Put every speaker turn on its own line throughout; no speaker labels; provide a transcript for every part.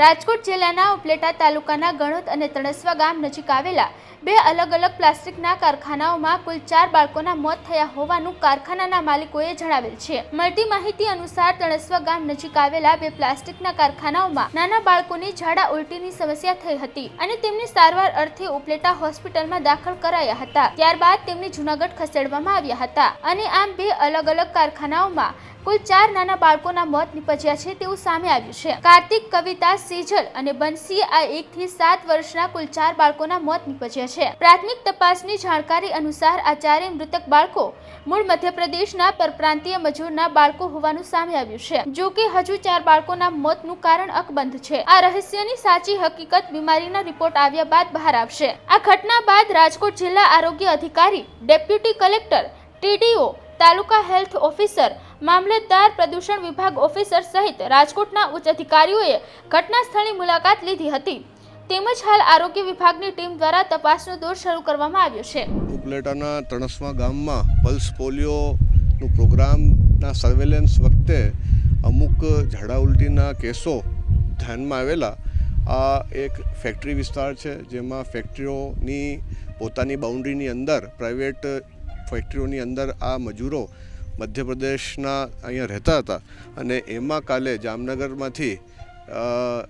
રાજકોટ જિલ્લાના ઉપલેટા તાલુકાના ગણોદ અને તણસવા ગામ નજીક આવેલા બે અલગ અલગ પ્લાસ્ટિકના કારખાનાઓમાં કુલ ચાર બાળકોના મોત થયા હોવાનું કારખાનાના માલિકોએ જણાવેલ છે. મળતી માહિતી અનુસાર તણસવા ગામ નજીક આવેલા બે પ્લાસ્ટિકના કારખાનાઓમાં નાના બાળકોની ઝાડા ઉલટીની સમસ્યા થઈ હતી અને તેમની સારવાર અર્થે ઉપલેટા હોસ્પિટલમાં દાખલ કરાયા હતા. ત્યારબાદ તેમને જૂનાગઢ ખસેડવામાં આવ્યા હતા અને આમ બે અલગ અલગ કારખાનાઓમાં કુલ ચાર નાના બાળકોના મોત નીપજ્યા છે તેવું સામે આવ્યું છે. કાર્તિક, કવિતા, સેજલ અને બંસી આ એક થી સાત વર્ષના કુલ ચાર બાળકોના મોત નીપજ્યા છે. પ્રાથમિક તપાસની જાણકારી અનુસાર આ ચારેય મૃતક બાળકો મૂળ મધ્યપ્રદેશના પરપ્રાંતીય મજૂરના બાળકો હોવાનું સામે આવ્યું છે. જો કે હજુ ચાર બાળકોના મોતનું કારણ અકબંધ છે. આ રહસ્યની સાચી હકીકત બીમારીના રિપોર્ટ આવ્યા બાદ બહાર આવશે. આ ઘટના બાદ રાજકોટ જિલ્લા આરોગ્ય અધિકારી, deputy collector, TDO, taluka health officer મામલતદાર, પ્રદૂષણ વિભાગ ઓફિસર સહિત રાજકોટના ઉચ્ચ અધિકારીઓએ ઘટના સ્થળની મુલાકાત લીધી હતી. તેમજ હાલ આરોગ્ય વિભાગની ટીમ દ્વારા તપાસનો દોર શરૂ કરવામાં આવ્યો છે.
ઉપલેટાના તણસમા ગામમાં પલ્સ પોલિયોનું પ્રોગ્રામના સર્વેલન્સ વખતે અમુક ઝાડા ઉલટીના કેસો ધ્યાનમાં આવેલા. આ એક ફેક્ટરી વિસ્તાર છે, જેમાં ફેક્ટરીઓની પોતાની બાઉન્ડ્રીની અંદર, પ્રાઇવેટ ફેક્ટરીઓની અંદર આ મજૂરો મધ્યપ્રદેશના અહીંયા રહેતા હતા. અને એમાં કાલે જામનગરમાંથી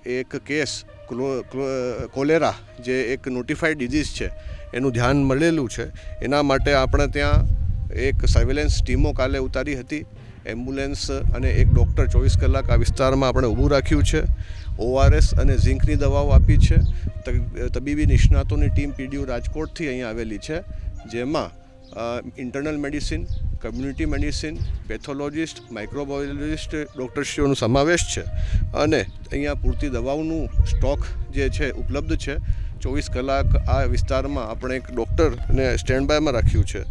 એક કેસ ક્લો- ક્લો- કોલેરા, જે એક નોટિફાઈડ ડિઝીઝ છે, એનું ધ્યાન મળેલું છે. એના માટે આપણે ત્યાં એક સર્વેલન્સ ટીમો કાલે ઉતારી હતી. એમ્બ્યુલન્સ અને એક ડૉક્ટર ચોવીસ કલાક આ વિસ્તારમાં આપણે ઊભું રાખ્યું છે. ઓઆરએસ અને ઝીંકની દવાઓ આપી છે. તબીબી નિષ્ણાતોની ટીમ પીડીયુ રાજકોટથી અહીંયા આવેલી છે, જેમાં internal medicine community medicine pathologist microbiologist ડૉક્ટરશ્રીઓનો સમાવેશ છે. અને અહીંયા પૂરતી દવાઓનું સ્ટોક જે છે, ઉપલબ્ધ છે. ચોવીસ કલાક આ વિસ્તારમાં આપણે એક ડૉક્ટરને સ્ટેન્ડ બાયમાં રાખ્યું છે.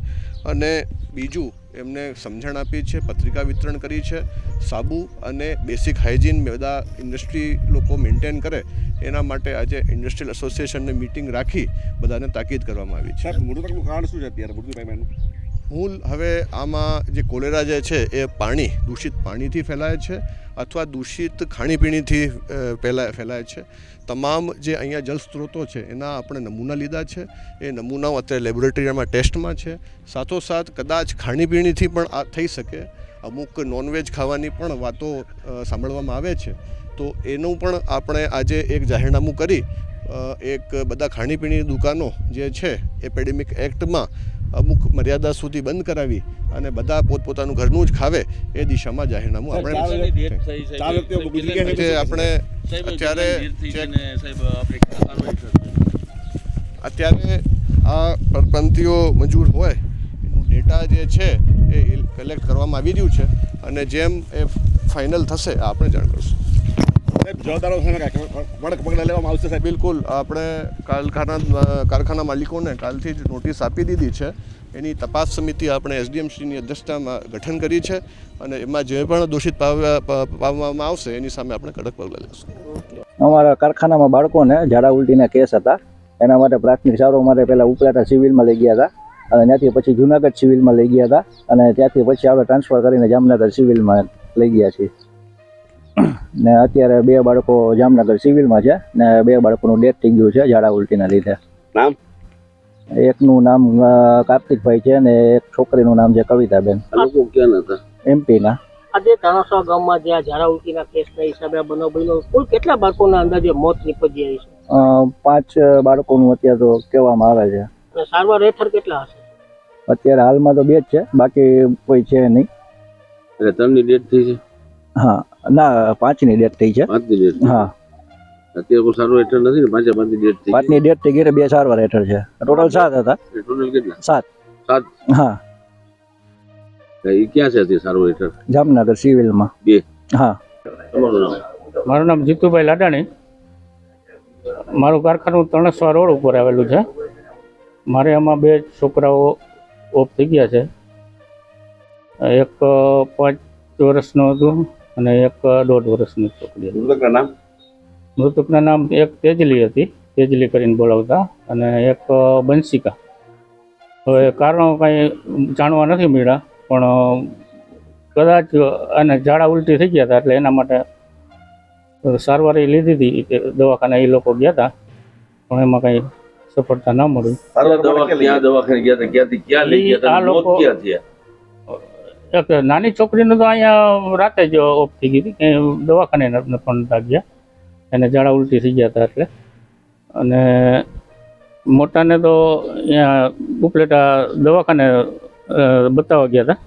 અને બીજું એમને સમજણ આપી છે, પત્રિકા વિતરણ કરી છે. સાબુ અને બેસિક હાઇજીન બધા ઇન્ડસ્ટ્રી લોકો મેન્ટેન કરે, એના માટે આજે ઇન્ડસ્ટ્રીયલ એસોસિએશનની મિટિંગ રાખી, બધાને તાકીદ કરવામાં આવી છે.
કારણ શું છે અત્યારે?
મૂળ હવે આમાં જે કોલેરા જે છે એ પાણી, દૂષિત પાણીથી ફેલાય છે અથવા દૂષિત ખાણીપીણીથી ફેલાય ફેલાય છે. તમામ જે અહીંયા જળ સ્ત્રોતો છે એના આપણે નમૂના લીધા છે. એ નમૂનાઓ અત્યારે લેબોરેટરીમાં, ટેસ્ટમાં છે. સાથોસાથ કદાચ ખાણીપીણીથી પણ આ થઈ શકે. અમુક નોનવેજ ખાવાની પણ વાતો સાંભળવામાં આવે છે. તો એનું પણ આપણે આજે એક જાહેરનામું કરી એક બધા ખાણીપીણીની દુકાનો જે છે, એપેડેમિક એક્ટમાં અમુક મર્યાદા સુધી બંધ કરાવી અને બધા પોતપોતાનું ઘરનું જ ખાવે એ દિશામાં જાહેરનામું આપણે આપણે અત્યારે અત્યારે આ પરપંથીઓ મજૂર હોય એનું ડેટા જે છે એ કલેક્ટ કરવામાં આવી રહ્યું છે અને જેમ એ ફાઇનલ થશે આ આપણે જાણ કરશું.
સાહેબ જવાબદારો કડક પગલાં લેવામાં આવશે સાહેબ
બિલકુલ. આપણે કારખાના કારખાના માલિકોને કાલથી જ નોટિસ આપી દીધી છે. એની તપાસ સમિતિ આપણે એસડીએમસીની અધ્યક્ષતામાં ગઠન કરી છે અને એમાં જે પણ દોષિત પાવ્યા- પ- પામવામાં આવશે એની સામે આપણે કડક પગલાં લઈશું
અમારા કારખાનામાં બાળકોને ઝાડા ઉલટીના કેસ હતા. એના માટે પ્રાથમિક સારવાર માટે પહેલાં ઉપલાટા સિવિલમાં લઈ ગયા હતા. અને ત્યાંથી પછી જુનાગઢ સિવિલમાં લઈ ગયા હતા. અને ત્યાંથી પછી આપણે ટ્રાન્સફર કરીને જામનગર સિવિલમાં લઈ ગયા છીએ. ને અત્યારે બે બાળકો જામનગર સિવિલમાં છે ને બે બાળકોનું ડેથ થઈ ગયું છે ઝાડા ઉલટીના લીધે.
નામ?
એકનું નામ કાર્તિકભાઈ છે ને એક છોકરીનું નામ છે કવિતાબેન. એમપીના.
આજે તણસા ગામમાં જે આ ઝાડા ઉલટીના કેસના હિસાબે બનો બન્યો કુલ કેટલા બાળકોના અંદાજે મોત નીપજ્યા છે?
પાંચ બાળકોનું અત્યારે તો કહેવામાં આવે છે.
સારવાર હેઠળ કેટલા હશે?
અત્યારે હાલમાં તો બે જ છે બાકી કોઈ છે નહીં.
એટલે ત્રણની ડેટ થઈ છે?
હા ના પાંચની ડેટ થઈ છે.
પાંચની ડેટ
હા.
અત્યારે કોઈ સારું હેઠળ નથી ને પાંચે પાંચની ડેટ થઈ
પાંચની ડેટ થઈ ગઈ એટલે બે સારવાર હેઠળ છે. ટોટલ સાત હતા.
ટોટલ કેટલા?
સાત.
સાત?
હા.
એ ક્યાં છે અત્યારે સારું હેઠળ?
જામનગર સિવિલમાં.
બે.
હા.
તમારું નામ?
મારું નામ જીતુભાઈ લાડાણી. મારું કારખાનું તણસવા રોડ ઉપર આવેલું છે. મારે આમાં બે છોકરાઓ ઓફ થઈ ગયા છે. એક પાંચ વર્ષનું હતું. અને એક દોઢ વર્ષની છોકરી હતી.
મૃતકના નામ?
મૃતકના નામ એક તેજલી હતી. તેજલી કરીને બોલાવતા અને એક બંશિકા. હવે કારણો કાંઈ જાણવા નથી મળ્યા પણ કદાચ અને ઝાડા ઉલટી થઈ ગયા હતા એટલે એના માટે સારવાર એ લીધી હતી કે દવાખાના એ લોકો ગયા હતા પણ એમાં કંઈ સફળતા ના મળી.
ક્યાં દવા ક્યાં દવાખાને ગયા હતા? ક્યાંથી ક્યાં લઈ ગયા
આ લોકો-
ક્યાં થયા?
એક નાની છોકરીને તો અહીંયા રાતે જ ઓફ થઈ ગઈ હતી દવાખાને પણ લાગ્યા ગયા. એને ઝાડા ઉલટી થઈ ગયા હતા એટલે. અને મોટાને તો અહીંયા ઉપલેટા દવાખાને બતાવવા ગયા હતા.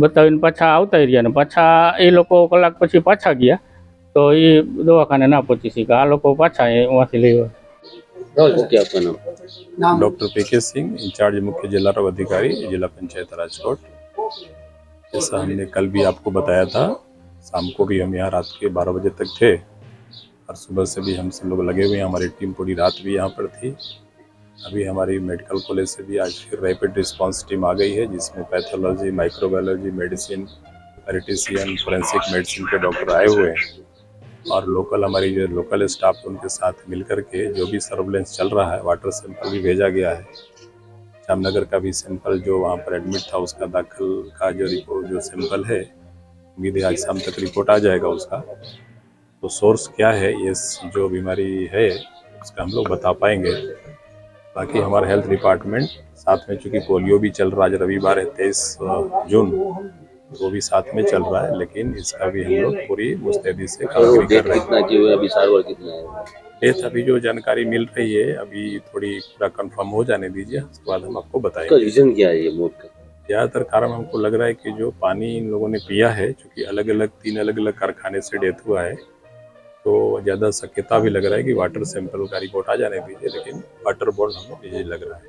બતાવીને પાછા આવતા રહ્યા ને પાછા એ લોકો કલાક પછી પાછા ગયા તો એ દવાખાને ના પહોંચી શક્યા. આ લોકો પાછા એમાંથી લઈ આવ્યા.
ઓકે આપકા નામ
डॉक्टर पी के सिंह इंचार्ज मुख्य जिला रोग अधिकारी जिला पंचायत राजकोट जैसा हमने कल भी आपको बताया था शाम को भी हम यहाँ रात के बारह बजे तक थे और सुबह से भी हम सब लोग लगे हुए हैं हमारी टीम पूरी रात भी यहाँ पर थी अभी हमारी मेडिकल कॉलेज से भी आज फिर रैपिड रिस्पांस टीम आ गई है जिसमें pathology microbiology medicine पेरिटिशियन forensic medicine के डॉक्टर आए हुए हैं और लोकल हमारी जो लोकल स्टाफ उनके साथ मिलकर के जो भी सर्वेलेंस चल रहा है वाटर सैंपल भी भेजा गया है। जामनगर का भी सैंपल जो वहाँ पर एडमिट था, उसका दाखिल का जो रिपोर्ट जो सैंपल है, उम्मीद है आज शाम तक रिपोर्ट आ जाएगा उसका। तो सोर्स क्या है, ये जो बीमारी है, उसका हम लोग बता पाएँगे। बाकी हमारा हेल्थ डिपार्टमेंट साथ में चूँकि पोलियो भी चल रहा है आज रविवार है, तेईस जून वो भी साथ में चल रहा है लेकिन इसका भी हम लोग पूरी मुस्तैदी से कामगिरी कर रहे। हैं? डेथ अभी जो जानकारी मिल रही है अभी थोड़ी पूरा कंफर्म हो जाने दीजिए उसके बाद हम आपको बताएँगे।
रीजन क्या है ये मौत का?
ज़्यादातर कारण हमको लग रहा है कि जो पानी इन लोगों ने पिया है क्योंकि अलग अलग तीन अलग अलग कारखाने से डेथ हुआ है तो ज़्यादा शक्यता भी लग रहा है कि वाटर सैंपल का रिपोर्ट आ जाने दीजिए लेकिन वाटर बोर्ड हमको यही लग रहा है।